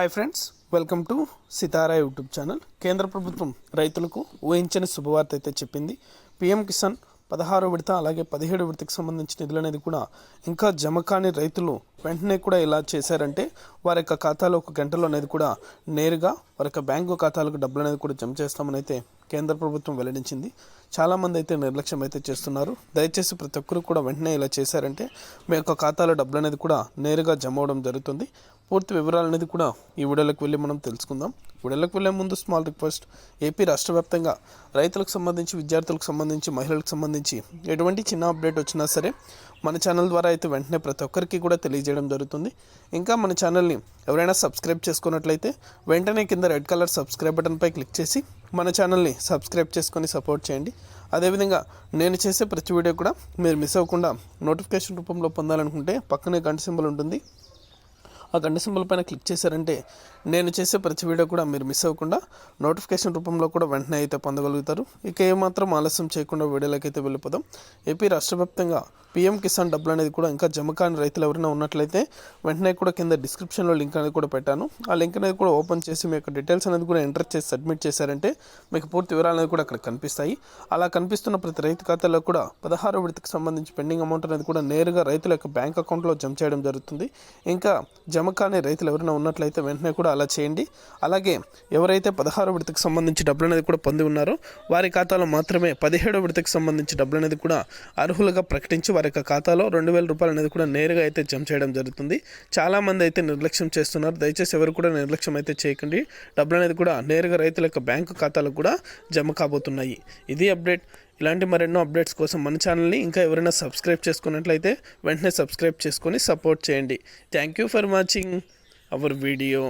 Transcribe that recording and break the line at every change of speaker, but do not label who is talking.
Hi friends welcome to Sitara YouTube channel కేంద్ర ప్రభుత్వం రైతులకు ఊహించని శుభవార్త అయితే చెప్పింది. పిఎం కిసాన్ పదహారు విడత అలాగే పదిహేడు విడతకు సంబంధించిన నిధులు అనేది కూడా ఇంకా జమ కాని రైతులు వెంటనే కూడా ఇలా చేశారంటే వారి యొక్క ఖాతాలో ఒక గంటలో అనేది కూడా నేరుగా వారి యొక్క బ్యాంకు ఖాతాలకు డబ్బులు అనేది కూడా జమ చేస్తామని అయితే కేంద్ర ప్రభుత్వం వెల్లడించింది. చాలామంది అయితే నిర్లక్ష్యం అయితే చేస్తున్నారు. దయచేసి ప్రతి ఒక్కరు కూడా వెంటనే ఇలా చేశారంటే మీ యొక్క ఖాతాలో డబ్బులు అనేది కూడా నేరుగా జమ అవడం జరుగుతుంది. పూర్తి వివరాలు అనేది కూడా ఈ వీడియోలోకి వెళ్ళి మనం తెలుసుకుందాం. వీడియోలోకి వెళ్ళే ముందు స్మాల్ రిక్వెస్ట్ ఏపీ రాష్ట్ర వ్యాప్తంగా రైతులకు సంబంధించి విద్యార్థులకు సంబంధించి మహిళలకు సంబంధించి ఎటువంటి చిన్న అప్డేట్ వచ్చినా సరే మన ఛానల్ ద్వారా అయితే వెంటనే ప్రతి ఒక్కరికి కూడా తెలియజేయడం జరుగుతుంది. ఇంకా మన ఛానల్ని ఎవరైనా సబ్స్క్రైబ్ చేసుకున్నట్లయితే వెంటనే కింద రెడ్ కలర్ సబ్స్క్రైబ్ బటన్పై క్లిక్ చేసి మన ఛానల్ని సబ్స్క్రైబ్ చేసుకొని సపోర్ట్ చేయండి. అదేవిధంగా నేను చేసే ప్రతి వీడియో కూడా మీరు మిస్ అవ్వకుండా నోటిఫికేషన్ రూపంలో పొందాలనుకుంటే పక్కనే గంట సింబల్ ఉంటుంది. ఆ గంట సింబల్ పైన క్లిక్ చేశారంటే నేను చేసే ప్రతి వీడియో కూడా మీరు మిస్ అవ్వకుండా నోటిఫికేషన్ రూపంలో కూడా వెంటనే అయితే పొందగలుగుతారు. ఇక ఏమాత్రం ఆలస్యం చేయకుండా వీడియోలోకి వెళ్ళిపోదాం. ఏపీ రాష్ట్ర వ్యాప్తంగా పీఎం కిసాన్ డబ్బులు అనేది కూడా ఇంకా జమ కాని రైతులు ఎవరైనా ఉన్నట్లయితే వెంటనే కూడా కింద డిస్క్రిప్షన్లో లింక్ అనేది కూడా పెట్టాను. ఆ లింక్ అనేది కూడా ఓపెన్ చేసి మీ యొక్క డీటెయిల్స్ అనేది కూడా ఎంటర్ చేసి సబ్మిట్ చేశారంటే మీకు పూర్తి వివరాలు అనేది కూడా అక్కడ కనిపిస్తాయి. అలా కనిపిస్తున్న ప్రతి రైతు ఖాతాలో కూడా పదహారు విడతకు సంబంధించి పెండింగ్ అమౌంట్ అనేది కూడా నేరుగా రైతుల యొక్క బ్యాంక్ అకౌంట్లో జమ చేయడం జరుగుతుంది. ఇంకా జమ కాని రైతులు ఎవరైనా ఉన్నట్లయితే వెంటనే కూడా అలా చేయండి. అలాగే ఎవరైతే పదహారు విడతకు సంబంధించి డబ్బులు అనేది కూడా పొంది ఉన్నారో వారి ఖాతాలో మాత్రమే పదిహేడో విడతకు సంబంధించి డబ్బులు అనేది కూడా అర్హులుగా ప్రకటించి వారి యొక్క ఖాతాలో రెండు వేల రూపాయలు అనేది కూడా నేరుగా అయితే జమ చేయడం జరుగుతుంది. చాలామంది అయితే నిర్లక్ష్యం చేస్తున్నారు. దయచేసి ఎవరు కూడా నిర్లక్ష్యం అయితే చేయకండి. డబ్బులు అనేది కూడా నేరుగా రైతుల యొక్క బ్యాంకు ఖాతాలకు కూడా జమ కాబోతున్నాయి. ఇది అప్డేట్. ఇలాంటి మరెన్నో అప్డేట్స్ కోసం మన ఛానల్ని ఇంకా ఎవరైనా సబ్స్క్రైబ్ చేసుకున్నట్లయితే వెంటనే సబ్స్క్రైబ్ చేసుకొని సపోర్ట్ చేయండి. Thank you for watching our video